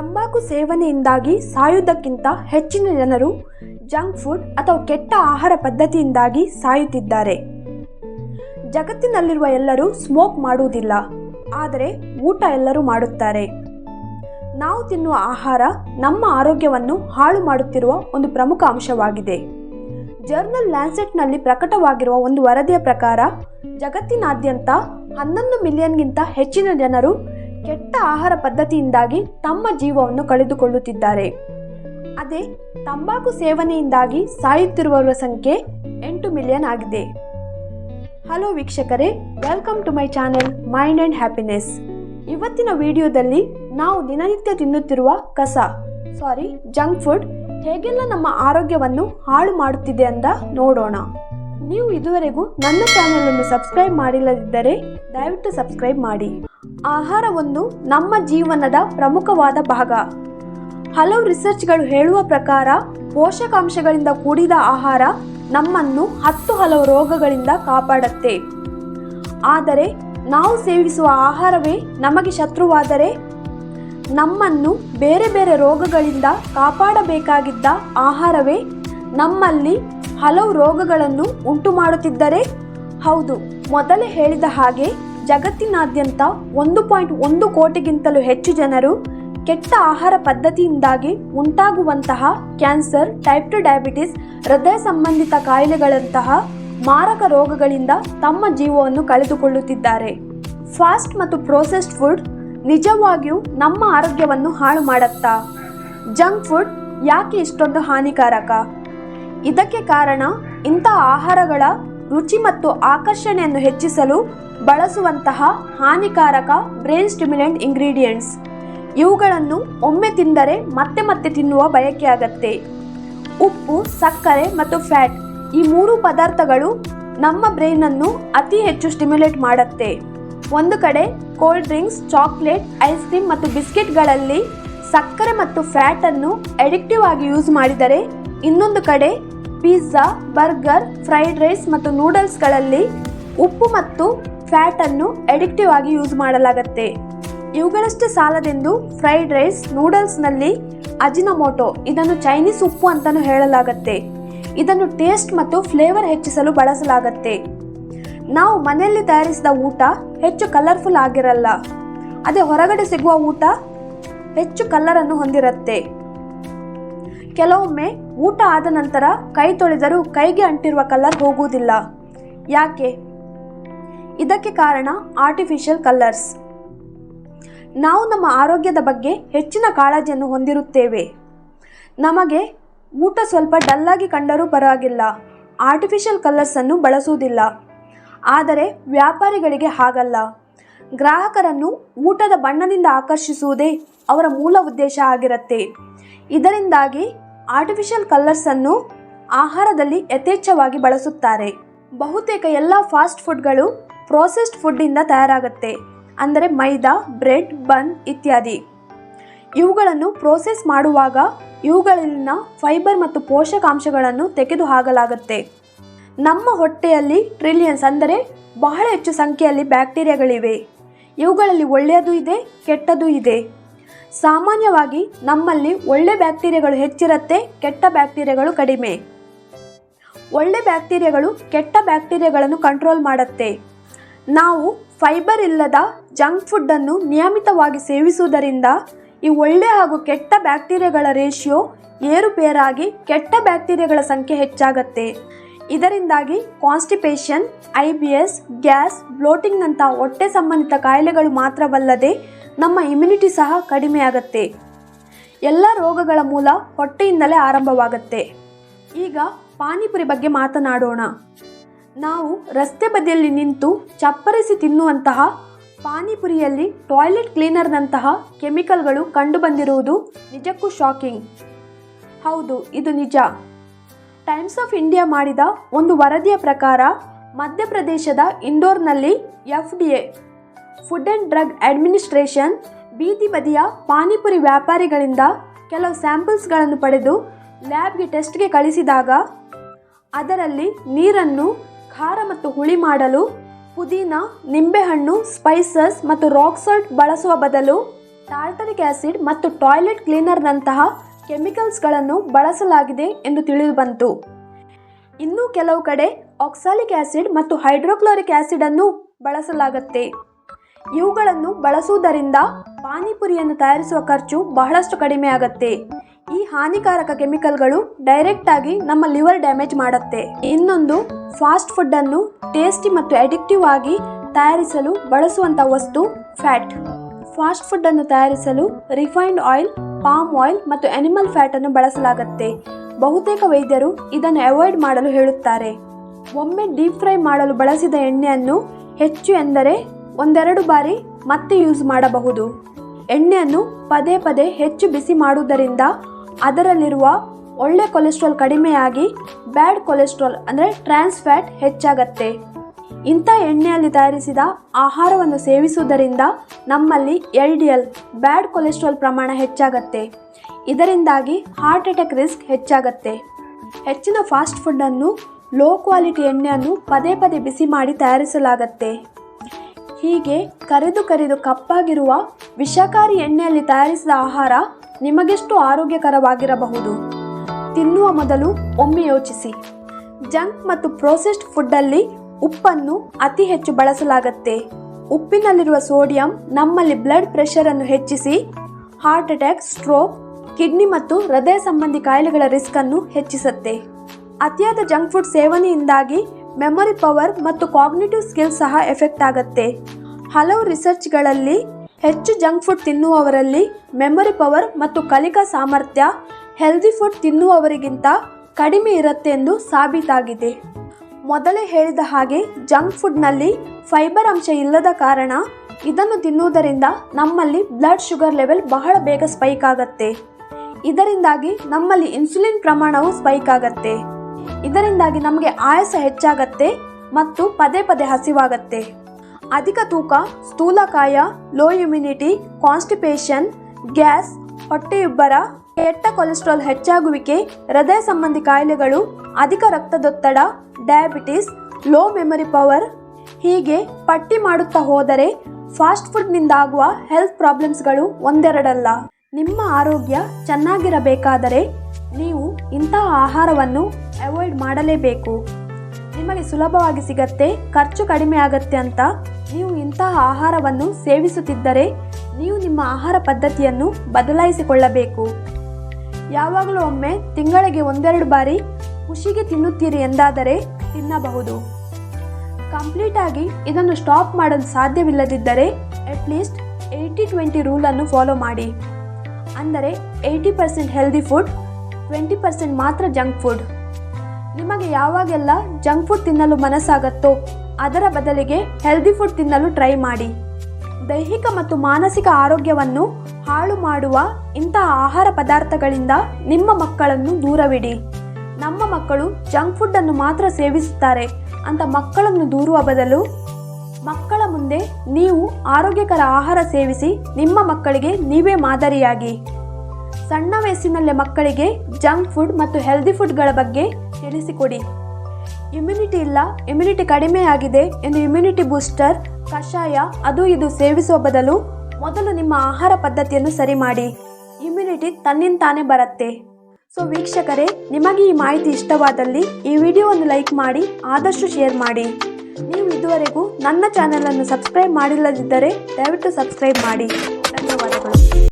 ತಂಬಾಕು ಸೇವನೆಯಿಂದಾಗಿ ಸಾಯುವುದಕ್ಕಿಂತ ಹೆಚ್ಚಿನ ಜನರು ಜಂಕ್ ಫುಡ್ ಅಥವಾ ಕೆಟ್ಟ ಆಹಾರ ಪದ್ಧತಿಯಿಂದಾಗಿ ಸಾಯುತ್ತಿದ್ದಾರೆ. ಜಗತ್ತಿನಲ್ಲಿರುವ ಎಲ್ಲರೂ ಸ್ಮೋಕ್ ಮಾಡುವುದಿಲ್ಲ, ಆದರೆ ಊಟ ಎಲ್ಲರೂ ಮಾಡುತ್ತಾರೆ. ನಾವು ತಿನ್ನುವ ಆಹಾರ ನಮ್ಮ ಆರೋಗ್ಯವನ್ನು ಹಾಳು ಮಾಡುತ್ತಿರುವ ಒಂದು ಪ್ರಮುಖ ಅಂಶವಾಗಿದೆ. ಜರ್ನಲ್ ಲ್ಯಾನ್ಸೆಟ್ನಲ್ಲಿ ಪ್ರಕಟವಾಗಿರುವ ಒಂದು ವರದಿಯ ಪ್ರಕಾರ, ಜಗತ್ತಿನಾದ್ಯಂತ ಹನ್ನೊಂದು ಮಿಲಿಯನ್ಗಿಂತ ಹೆಚ್ಚಿನ ಜನರು ಕೆಟ್ಟ ಆಹಾರ ಪದ್ಧತಿಯಿಂದಾಗಿ ತಮ್ಮ ಜೀವವನ್ನು ಕಳೆದುಕೊಳ್ಳುತ್ತಿದ್ದಾರೆ. ಅದೇ, ತಂಬಾಕು ಸೇವನೆಯಿಂದಾಗಿ ಸಾಯುತ್ತಿರುವವರ ಸಂಖ್ಯೆ ಎಂಟು ಮಿಲಿಯನ್ ಆಗಿದೆ. ಹಲೋ ವೀಕ್ಷಕರೇ, welcome to my channel mind and happiness. ಇವತ್ತಿನ ವಿಡಿಯೋದಲ್ಲಿ ನಾವು ದಿನನಿತ್ಯ ತಿನ್ನುತ್ತಿರುವ ಕಸ, ಸಾರಿ, ಜಂಕ್ ಫುಡ್ ಹೇಗೆಲ್ಲ ನಮ್ಮ ಆರೋಗ್ಯವನ್ನು ಹಾಳು ಮಾಡುತ್ತಿದೆ ಅಂತ ನೋಡೋಣ. ನೀವು ಇದುವರೆಗೂ ನನ್ನ ಚಾನೆಲ್ ಅನ್ನು ಸಬ್ಸ್ಕ್ರೈಬ್ ಮಾಡಿಲ್ಲದಿದ್ದರೆ ದಯವಿಟ್ಟು ಸಬ್ಸ್ಕ್ರೈಬ್ ಮಾಡಿ. ಆಹಾರ ಒಂದು ನಮ್ಮ ಜೀವನದ ಪ್ರಮುಖವಾದ ಭಾಗ. ಹಲವು ರಿಸರ್ಚ್ಗಳು ಹೇಳುವ ಪ್ರಕಾರ, ಪೋಷಕಾಂಶಗಳಿಂದ ಕೂಡಿದ ಆಹಾರ ನಮ್ಮನ್ನು ಹತ್ತು ಹಲವು ರೋಗಗಳಿಂದ ಕಾಪಾಡುತ್ತೆ. ಆದರೆ, ನಾವು ಸೇವಿಸುವ ಆಹಾರವೇ ನಮಗೆ ಶತ್ರುವಾದರೆ? ನಮ್ಮನ್ನು ಬೇರೆ ಬೇರೆ ರೋಗಗಳಿಂದ ಕಾಪಾಡಬೇಕಾಗಿದ್ದ ಆಹಾರವೇ ನಮ್ಮಲ್ಲಿ ಹಲವು ರೋಗಗಳನ್ನು ಉಂಟು ಮಾಡುತ್ತಿದ್ದರೆ ಹೌದು, ಮೊದಲೇ ಹೇಳಿದ ಹಾಗೆ ಜಗತ್ತಿನಾದ್ಯಂತ ಒಂದು ಪಾಯಿಂಟ್ ಒಂದು ಕೋಟಿಗಿಂತಲೂ ಹೆಚ್ಚು ಜನರು ಕೆಟ್ಟ ಆಹಾರ ಪದ್ಧತಿಯಿಂದಾಗಿ ಉಂಟಾಗುವಂತಹ ಕ್ಯಾನ್ಸರ್ ಟೈಪ್ ಟು ಡಯಾಬಿಟಿಸ್ ಹೃದಯ ಸಂಬಂಧಿತ ಕಾಯಿಲೆಗಳಂತಹ ಮಾರಕ ರೋಗಗಳಿಂದ ತಮ್ಮ ಜೀವವನ್ನು ಕಳೆದುಕೊಳ್ಳುತ್ತಿದ್ದಾರೆ. ಫಾಸ್ಟ್ ಮತ್ತು ಪ್ರೋಸೆಸ್ಡ್ ಫುಡ್ ನಿಜವಾಗಿಯೂ ನಮ್ಮ ಆರೋಗ್ಯವನ್ನು ಹಾಳು ಮಾಡುತ್ತಾ. ಜಂಕ್ ಫುಡ್ ಯಾಕೆ ಇಷ್ಟೊಂದು ಹಾನಿಕಾರಕ? ಇದಕ್ಕೆ ಕಾರಣ ಇಂಥ ಆಹಾರಗಳ ರುಚಿ ಮತ್ತು ಆಕರ್ಷಣೆಯನ್ನು ಹೆಚ್ಚಿಸಲು ಬಳಸುವಂತಹ ಹಾನಿಕಾರಕ ಬ್ರೈನ್ ಸ್ಟಿಮ್ಯುಲೆಂಟ್ ಇಂಗ್ರೀಡಿಯೆಂಟ್ಸ್. ಇವುಗಳನ್ನು ಒಮ್ಮೆ ತಿಂದರೆ ಮತ್ತೆ ಮತ್ತೆ ತಿನ್ನುವ ಬಯಕೆ ಆಗತ್ತೆ. ಉಪ್ಪು, ಸಕ್ಕರೆ ಮತ್ತು ಫ್ಯಾಟ್ ಈ ಮೂರು ಪದಾರ್ಥಗಳು ನಮ್ಮ ಬ್ರೈನನ್ನು ಅತಿ ಹೆಚ್ಚು ಸ್ಟಿಮ್ಯುಲೇಟ್ ಮಾಡುತ್ತೆ. ಒಂದು ಕಡೆ cold drinks, chocolate, ice cream ಮತ್ತು ಬಿಸ್ಕೆಟ್ಗಳಲ್ಲಿ ಸಕ್ಕರೆ ಮತ್ತು ಫ್ಯಾಟ್ ಅನ್ನು ಅಡಿಕ್ಟಿವ್ ಆಗಿ ಯೂಸ್ ಮಾಡಿದರೆ ಇನ್ನೊಂದು ಕಡೆ ಪಿಜ್ಜಾ, ಬರ್ಗರ್, ಫ್ರೈಡ್ ರೈಸ್ ಮತ್ತು ನೂಡಲ್ಸ್ಗಳಲ್ಲಿ ಉಪ್ಪು ಮತ್ತು ಫ್ಯಾಟ್ ಅನ್ನು ಅಡಿಕ್ಟಿವ್ ಆಗಿ ಯೂಸ್ ಮಾಡಲಾಗುತ್ತೆ. ಇವುಗಳಷ್ಟೇ ಸಾಲದೆಂದು ಫ್ರೈಡ್ ರೈಸ್ ನೂಡಲ್ಸ್ನಲ್ಲಿ ಅಜಿನಮೋಟೊ ಇದನ್ನು ಚೈನೀಸ್ ಉಪ್ಪು ಅಂತಲೂ ಹೇಳಲಾಗುತ್ತೆ. ಇದನ್ನು ಟೇಸ್ಟ್ ಮತ್ತು ಫ್ಲೇವರ್ ಹೆಚ್ಚಿಸಲು ಬಳಸಲಾಗುತ್ತೆ. ನಾವು ಮನೆಯಲ್ಲಿ ತಯಾರಿಸಿದ ಊಟ ಹೆಚ್ಚು ಕಲರ್ಫುಲ್ ಆಗಿರಲ್ಲ. ಅದೇ ಹೊರಗಡೆ ಸಿಗುವ ಊಟ ಹೆಚ್ಚು ಕಲರನ್ನು ಹೊಂದಿರುತ್ತೆ. ಕೆಲವೊಮ್ಮೆ ಊಟ ಆದ ನಂತರ ಕೈ ತೊಳೆದರೂ ಕೈಗೆ ಅಂಟಿರುವ ಕಲರ್ ಹೋಗುವುದಿಲ್ಲ. ಯಾಕೆ? ಇದಕ್ಕೆ ಕಾರಣ ಆರ್ಟಿಫಿಷಿಯಲ್ ಕಲರ್ಸ್ ನಾವು ನಮ್ಮ ಆರೋಗ್ಯದ ಬಗ್ಗೆ ಹೆಚ್ಚಿನ ಕಾಳಜಿಯನ್ನು ಹೊಂದಿರುತ್ತೇವೆ. ನಮಗೆ ಊಟ ಸ್ವಲ್ಪ ಡಲ್ಲಾಗಿ ಕಂಡರೂ ಪರವಾಗಿಲ್ಲ. ಆರ್ಟಿಫಿಷಿಯಲ್ ಕಲರ್ಸನ್ನು ಬಳಸುವುದಿಲ್ಲ. ಆದರೆ ವ್ಯಾಪಾರಿಗಳಿಗೆ ಹಾಗಲ್ಲ. ಗ್ರಾಹಕರನ್ನು ಊಟದ ಬಣ್ಣದಿಂದ ಆಕರ್ಷಿಸುವುದೇ ಅವರ ಮೂಲ ಉದ್ದೇಶ ಆಗಿರುತ್ತೆ. ಇದರಿಂದಾಗಿ ಆರ್ಟಿಫಿಷಿಯಲ್ ಕಲರ್ಸನ್ನು ಆಹಾರದಲ್ಲಿ ಯಥೇಚ್ಛವಾಗಿ ಬಳಸುತ್ತಾರೆ. ಬಹುತೇಕ ಎಲ್ಲ ಫಾಸ್ಟ್ ಫುಡ್ಗಳು ಪ್ರೋಸೆಸ್ಡ್ ಫುಡ್ಡಿಂದ ತಯಾರಾಗುತ್ತೆ, ಅಂದರೆ ಮೈದಾ, ಬ್ರೆಡ್, ಬನ್ ಇತ್ಯಾದಿ. ಇವುಗಳನ್ನು ಪ್ರೋಸೆಸ್ ಮಾಡುವಾಗ ಇವುಗಳಲ್ಲಿನ ಫೈಬರ್ ಮತ್ತು ಪೋಷಕಾಂಶಗಳನ್ನು ತೆಗೆದು ಹಾಕಲಾಗುತ್ತೆ ನಮ್ಮ ಹೊಟ್ಟೆಯಲ್ಲಿ ಟ್ರಿಲಿಯನ್ಸ್ ಅಂದರೆ ಬಹಳ ಹೆಚ್ಚು ಸಂಖ್ಯೆಯಲ್ಲಿ ಬ್ಯಾಕ್ಟೀರಿಯಾಗಳಿವೆ. ಇವುಗಳಲ್ಲಿ ಒಳ್ಳೆಯದು ಇದೆ ಕೆಟ್ಟದ್ದು ಇದೆ. ಸಾಮಾನ್ಯವಾಗಿ ನಮ್ಮಲ್ಲಿ ಒಳ್ಳೆ ಬ್ಯಾಕ್ಟೀರಿಯಾಗಳು ಹೆಚ್ಚಿರುತ್ತೆ, ಕೆಟ್ಟ ಬ್ಯಾಕ್ಟೀರಿಯಾಗಳು ಕಡಿಮೆ. ಒಳ್ಳೆ ಬ್ಯಾಕ್ಟೀರಿಯಾಗಳು ಕೆಟ್ಟ ಬ್ಯಾಕ್ಟೀರಿಯಾಗಳನ್ನು ಕಂಟ್ರೋಲ್ ಮಾಡುತ್ತೆ. ನಾವು ಫೈಬರ್ ಇಲ್ಲದ ಜಂಕ್ ಫುಡ್ಡನ್ನು ನಿಯಮಿತವಾಗಿ ಸೇವಿಸುವುದರಿಂದ ಈ ಒಳ್ಳೆ ಹಾಗೂ ಕೆಟ್ಟ ಬ್ಯಾಕ್ಟೀರಿಯಾಗಳ ರೇಷಿಯೋ ಏರುಪೇರಾಗಿ ಕೆಟ್ಟ ಬ್ಯಾಕ್ಟೀರಿಯಾಗಳ ಸಂಖ್ಯೆ ಹೆಚ್ಚಾಗತ್ತೆ. ಇದರಿಂದಾಗಿ constipation I B S gas ಬ್ಲೋಟಿಂಗ್ನಂಥ ಹೊಟ್ಟೆ ಸಂಬಂಧಿತ ಕಾಯಿಲೆಗಳು ಮಾತ್ರವಲ್ಲದೆ ನಮ್ಮ ಇಮ್ಯುನಿಟಿ ಸಹ ಕಡಿಮೆಯಾಗತ್ತೆ. ಎಲ್ಲ ರೋಗಗಳ ಮೂಲ ಹೊಟ್ಟೆಯಿಂದಲೇ ಆರಂಭವಾಗುತ್ತೆ. ಈಗ ಪಾನಿಪುರಿ ಬಗ್ಗೆ ಮಾತನಾಡೋಣ. ನಾವು ರಸ್ತೆ ಬದಿಯಲ್ಲಿ ನಿಂತು ಚಪ್ಪರಿಸಿ ತಿನ್ನುವಂತಹ ಪಾನಿಪುರಿಯಲ್ಲಿ ಟಾಯ್ಲೆಟ್ ಕ್ಲೀನರ್ನಂತಹ ಕೆಮಿಕಲ್ಗಳು ಕಂಡುಬಂದಿರುವುದು ನಿಜಕ್ಕೂ ಶಾಕಿಂಗ್. ಹೌದು, ಇದು ನಿಜ. ಟೈಮ್ಸ್ ಆಫ್ ಇಂಡಿಯಾ ಮಾಡಿದ ಒಂದು ವರದಿಯ ಪ್ರಕಾರ ಮಧ್ಯಪ್ರದೇಶದ ಇಂದೋರ್ನಲ್ಲಿ F D A food and drug administration, ಬೀದಿ ಬದಿಯ ಪಾನಿಪುರಿ ವ್ಯಾಪಾರಿಗಳಿಂದ ಕೆಲವು ಸ್ಯಾಂಪಲ್ಸ್ಗಳನ್ನು ಪಡೆದು ಲ್ಯಾಬ್ಗೆ ಟೆಸ್ಟ್ಗೆ ಕಳಿಸಿದಾಗ ಅದರಲ್ಲಿ ನೀರನ್ನು ಖಾರ ಮತ್ತು ಹುಳಿ ಮಾಡಲು ಪುದೀನ, ನಿಂಬೆಹಣ್ಣು ಸ್ಪೈಸಸ್ ಮತ್ತು ರಾಕ್ ಸಾಲ್ಟ್ ಬಳಸುವ ಬದಲು ಟಾರ್ಟರಿಕ್ ಆಸಿಡ್ ಮತ್ತು ಟಾಯ್ಲೆಟ್ ಕ್ಲೀನರ್ನಂತಹ ಕೆಮಿಕಲ್ಸ್ಗಳನ್ನು ಬಳಸಲಾಗಿದೆ ಎಂದು ತಿಳಿದುಬಂತು ಇನ್ನೂ ಕೆಲವು ಕಡೆ ಆಕ್ಸಾಲಿಕ್ ಆಸಿಡ್ ಮತ್ತು ಹೈಡ್ರೋಕ್ಲೋರಿಕ್ ಆಸಿಡ್ ಅನ್ನು ಬಳಸಲಾಗುತ್ತೆ. ಇವುಗಳನ್ನು ಬಳಸುವುದರಿಂದ ಪಾನಿಪುರಿಯನ್ನು ತಯಾರಿಸುವ ಖರ್ಚು ಬಹಳಷ್ಟು ಕಡಿಮೆ ಆಗುತ್ತೆ. ಈ ಹಾನಿಕಾರಕ ಕೆಮಿಕಲ್ಗಳು ಡೈರೆಕ್ಟ್ ಆಗಿ ನಮ್ಮ ಲಿವರ್ ಡ್ಯಾಮೇಜ್ ಮಾಡುತ್ತೆ. ಇನ್ನೊಂದು ಫಾಸ್ಟ್ ಫುಡ್ ಅನ್ನು ಟೇಸ್ಟಿ ಮತ್ತು ಅಡಿಕ್ಟಿವ್ ಆಗಿ ತಯಾರಿಸಲು ಬಳಸುವಂಥ ವಸ್ತು ಫ್ಯಾಟ್ ಫಾಸ್ಟ್ ಫುಡ್ ಅನ್ನು ತಯಾರಿಸಲು ರಿಫೈನ್ಡ್ ಆಯಿಲ್ ಪಾಮ್ ಆಯಿಲ್ ಮತ್ತು ಅನಿಮಲ್ ಫ್ಯಾಟ್ ಅನ್ನು ಬಳಸಲಾಗುತ್ತೆ. ಬಹುತೇಕ ವೈದ್ಯರು ಇದನ್ನು ಅವಾಯ್ಡ್ ಮಾಡಲು ಹೇಳುತ್ತಾರೆ. ಒಮ್ಮೆ ಡೀಪ್ ಫ್ರೈ ಮಾಡಲು ಬಳಸಿದ ಎಣ್ಣೆಯನ್ನು ಹೆಚ್ಚು ಎಂದರೆ ಒಂದೆರಡು ಬಾರಿ ಮತ್ತೆ ಯೂಸ್ ಮಾಡಬಹುದು. ಎಣ್ಣೆಯನ್ನು ಪದೇ ಪದೇ ಹೆಚ್ಚು ಬಿಸಿ ಮಾಡುವುದರಿಂದ ಅದರಲ್ಲಿರುವ ಒಳ್ಳೆ ಕೊಲೆಸ್ಟ್ರಾಲ್ ಕಡಿಮೆಯಾಗಿ ಬ್ಯಾಡ್ ಕೊಲೆಸ್ಟ್ರಾಲ್ ಅಂದರೆ ಟ್ರಾನ್ಸ್ ಫ್ಯಾಟ್ ಹೆಚ್ಚಾಗತ್ತೆ. ಇಂಥ ಎಣ್ಣೆಯಲ್ಲಿ ತಯಾರಿಸಿದ ಆಹಾರವನ್ನು ಸೇವಿಸುವುದರಿಂದ ನಮ್ಮಲ್ಲಿ L D L bad cholesterol ಪ್ರಮಾಣ ಹೆಚ್ಚಾಗತ್ತೆ. ಇದರಿಂದಾಗಿ ಹಾರ್ಟ್ ಅಟ್ಯಾಕ್ ರಿಸ್ಕ್ ಹೆಚ್ಚಾಗತ್ತೆ. ಹೆಚ್ಚಿನ ಫಾಸ್ಟ್ ಫುಡ್ಡನ್ನು ಲೋ ಕ್ವಾಲಿಟಿ ಎಣ್ಣೆಯನ್ನು ಪದೇ ಪದೇ ಬಿಸಿ ಮಾಡಿ ತಯಾರಿಸಲಾಗತ್ತೆ. ಹೀಗೆ ಕರೆದು ಕರೆದು ಕಪ್ಪಾಗಿರುವ ವಿಷಕಾರಿ ಎಣ್ಣೆಯಲ್ಲಿ ತಯಾರಿಸಿದ ಆಹಾರ ನಿಮಗೆಷ್ಟು ಆರೋಗ್ಯಕರವಾಗಿರಬಹುದು. ತಿನ್ನುವ ಮೊದಲು ಒಮ್ಮೆ ಯೋಚಿಸಿ. ಜಂಕ್ ಮತ್ತು ಪ್ರೋಸೆಸ್ಡ್ ಫುಡ್ಡಲ್ಲಿ ಉಪ್ಪನ್ನು ಅತಿ ಹೆಚ್ಚು ಬಳಸಲಾಗುತ್ತೆ. ಉಪ್ಪಿನಲ್ಲಿರುವ ಸೋಡಿಯಂ ನಮ್ಮಲ್ಲಿ ಬ್ಲಡ್ ಪ್ರೆಷರನ್ನು ಹೆಚ್ಚಿಸಿ, ಹಾರ್ಟ್ ಅಟ್ಯಾಕ್, ಸ್ಟ್ರೋಕ್, ಕಿಡ್ನಿ ಮತ್ತು ಹೃದಯ ಸಂಬಂಧಿ ಕಾಯಿಲೆಗಳ ರಿಸ್ಕ್ ಅನ್ನು ಹೆಚ್ಚಿಸುತ್ತೆ. ಅತಿಯಾದ ಜಂಕ್ ಫುಡ್ ಸೇವನೆಯಿಂದಾಗಿ ಮೆಮೊರಿ ಪವರ್ ಮತ್ತು ಕಾಗ್ನಿಟಿವ್ ಸ್ಕಿಲ್ ಸಹ ಎಫೆಕ್ಟ್ ಆಗುತ್ತೆ. ಹಲವು ರಿಸರ್ಚ್ಗಳಲ್ಲಿ ಹೆಚ್ಚು ಜಂಕ್ ಫುಡ್ ತಿನ್ನುವವರಲ್ಲಿ ಮೆಮೊರಿ ಪವರ್ ಮತ್ತು ಕಲಿಕಾ ಸಾಮರ್ಥ್ಯ ಹೆಲ್ದಿ ಫುಡ್ ತಿನ್ನುವವರಿಗಿಂತ ಕಡಿಮೆ ಇರುತ್ತೆ ಎಂದು ಸಾಬೀತಾಗಿದೆ. ಮೊದಲೇ ಹೇಳಿದ ಹಾಗೆ ಜಂಕ್ ಫುಡ್ನಲ್ಲಿ ಫೈಬರ್ ಅಂಶ ಇಲ್ಲದ ಕಾರಣ ಇದನ್ನು ತಿನ್ನುವುದರಿಂದ ನಮ್ಮಲ್ಲಿ ಬ್ಲಡ್ ಶುಗರ್ ಲೆವೆಲ್ ಬಹಳ ಬೇಗ ಸ್ಪೈಕ್ ಆಗುತ್ತೆ. ಇದರಿಂದಾಗಿ ನಮ್ಮಲ್ಲಿ ಇನ್ಸುಲಿನ್ ಪ್ರಮಾಣವು ಸ್ಪೈಕ್ ಆಗತ್ತೆ. ಇದರಿಂದಾಗಿ ನಮಗೆ ಆಯಾಸ ಹೆಚ್ಚಾಗತ್ತೆ ಮತ್ತು ಪದೇ ಪದೇ ಹಸಿವಾಗತ್ತೆ. ಅಧಿಕ ತೂಕ, ಸ್ಥೂಲಕಾಯ ಲೋ ಇಮ್ಯುನಿಟಿ ಕಾನ್ಸ್ಟಿಪೇಷನ್ ಗ್ಯಾಸ್ ಹೊಟ್ಟೆಯುಬ್ಬರ ಕೆಟ್ಟ ಕೊಲೆಸ್ಟ್ರಾಲ್ ಹೆಚ್ಚಾಗುವಿಕೆ, ಹೃದಯ ಸಂಬಂಧಿ ಕಾಯಿಲೆಗಳು, ಅಧಿಕ ರಕ್ತದೊತ್ತಡ ಡಯಾಬಿಟಿಸ್ ಲೋ ಮೆಮೊರಿ ಪವರ್ ಹೀಗೆ ಪಟ್ಟಿ ಮಾಡುತ್ತಾ ಹೋದರೆ ಫಾಸ್ಟ್ ಫುಡ್ನಿಂದಾಗುವ ಹೆಲ್ತ್ ಪ್ರಾಬ್ಲಮ್ಸ್ಗಳು ಒಂದೆರಡಲ್ಲ. ನಿಮ್ಮ ಆರೋಗ್ಯ ಚೆನ್ನಾಗಿರಬೇಕಾದರೆ ನೀವು ಇಂತಹ ಆಹಾರವನ್ನು ಅವಾಯ್ಡ್ ಮಾಡಲೇಬೇಕು. ನಿಮಗೆ ಸುಲಭವಾಗಿ ಸಿಗತ್ತೆ, ಖರ್ಚು ಕಡಿಮೆ ಆಗತ್ತೆ ಅಂತ ನೀವು ಇಂತಹ ಆಹಾರವನ್ನು ಸೇವಿಸುತ್ತಿದ್ದರೆ ನೀವು ನಿಮ್ಮ ಆಹಾರ ಪದ್ಧತಿಯನ್ನು ಬದಲಾಯಿಸಿಕೊಳ್ಳಬೇಕು. ಯಾವಾಗಲೂ ಒಮ್ಮೆ ತಿಂಗಳಿಗೆ ಒಂದೆರಡು ಬಾರಿ ಖುಷಿಗೆ ತಿನ್ನುತ್ತೀರಿ ಎಂದಾದರೆ ತಿನ್ನಬಹುದು. ಕಂಪ್ಲೀಟ್ ಆಗಿ ಇದನ್ನು ಸ್ಟಾಪ್ ಮಾಡಲು ಸಾಧ್ಯವಿಲ್ಲದಿದ್ದರೆ ಅಟ್ಲೀಸ್ಟ್ ಏಯ್ಟಿ ಟ್ವೆಂಟಿ ರೂಲನ್ನು ಫಾಲೋ ಮಾಡಿ. ಅಂದರೆ eighty percent healthy food twenty percent ಮಾತ್ರ ಜಂಕ್ ಫುಡ್ ನಿಮಗೆ ಯಾವಾಗೆಲ್ಲ ಜಂಕ್ ಫುಡ್ ತಿನ್ನಲು ಮನಸ್ಸಾಗತ್ತೋ ಅದರ ಬದಲಿಗೆ ಹೆಲ್ದಿ ಫುಡ್ ತಿನ್ನಲು ಟ್ರೈ ಮಾಡಿ. ದೈಹಿಕ ಮತ್ತು ಮಾನಸಿಕ ಆರೋಗ್ಯವನ್ನು ಹಾಳು ಮಾಡುವ ಇಂತಹ ಆಹಾರ ಪದಾರ್ಥಗಳಿಂದ ನಿಮ್ಮ ಮಕ್ಕಳನ್ನು ದೂರವಿಡಿ. ನಮ್ಮ ಮಕ್ಕಳು ಜಂಕ್ ಫುಡ್ ಅನ್ನು ಮಾತ್ರ ಸೇವಿಸುತ್ತಾರೆ. ಅಂತ ಮಕ್ಕಳನ್ನು ದೂರುವ ಬದಲು ಮಕ್ಕಳ ಮುಂದೆ ನೀವು ಆರೋಗ್ಯಕರ ಆಹಾರ ಸೇವಿಸಿ ನಿಮ್ಮ ಮಕ್ಕಳಿಗೆ ನೀವೇ ಮಾದರಿಯಾಗಿ. ಸಣ್ಣ ವಯಸ್ಸಿನಲ್ಲೇ ಮಕ್ಕಳಿಗೆ ಜಂಕ್ ಫುಡ್ ಮತ್ತು ಹೆಲ್ದಿ ಫುಡ್ಗಳ ಬಗ್ಗೆ ತಿಳಿಸಿಕೊಡಿ. ಇಮ್ಯುನಿಟಿ ಇಲ್ಲ, ಇಮ್ಯುನಿಟಿ ಕಡಿಮೆ ಆಗಿದೆ ಎಂದು ಇಮ್ಯುನಿಟಿ ಬೂಸ್ಟರ್, ಕಷಾಯ ಅದು ಇದು ಸೇವಿಸುವ ಬದಲು ಮೊದಲು ನಿಮ್ಮ ಆಹಾರ ಪದ್ಧತಿಯನ್ನು ಸರಿ ಮಾಡಿ. ಇಮ್ಯುನಿಟಿ ತನ್ನಿಂತಾನೇ ಬರುತ್ತೆ. ಸೊ ವೀಕ್ಷಕರೇ, ನಿಮಗೆ ಈ ಮಾಹಿತಿ ಇಷ್ಟವಾದಲ್ಲಿ ಈ ವಿಡಿಯೋವನ್ನು ಲೈಕ್ ಮಾಡಿ, ಆದಷ್ಟು ಶೇರ್ ಮಾಡಿ. ನೀವು ಇದುವರೆಗೂ ನನ್ನ ಚಾನಲನ್ನು ಸಬ್ಸ್ಕ್ರೈಬ್ ಮಾಡಿಲ್ಲದಿದ್ದರೆ ದಯವಿಟ್ಟು ಸಬ್ಸ್ಕ್ರೈಬ್ ಮಾಡಿ. ಧನ್ಯವಾದಗಳು.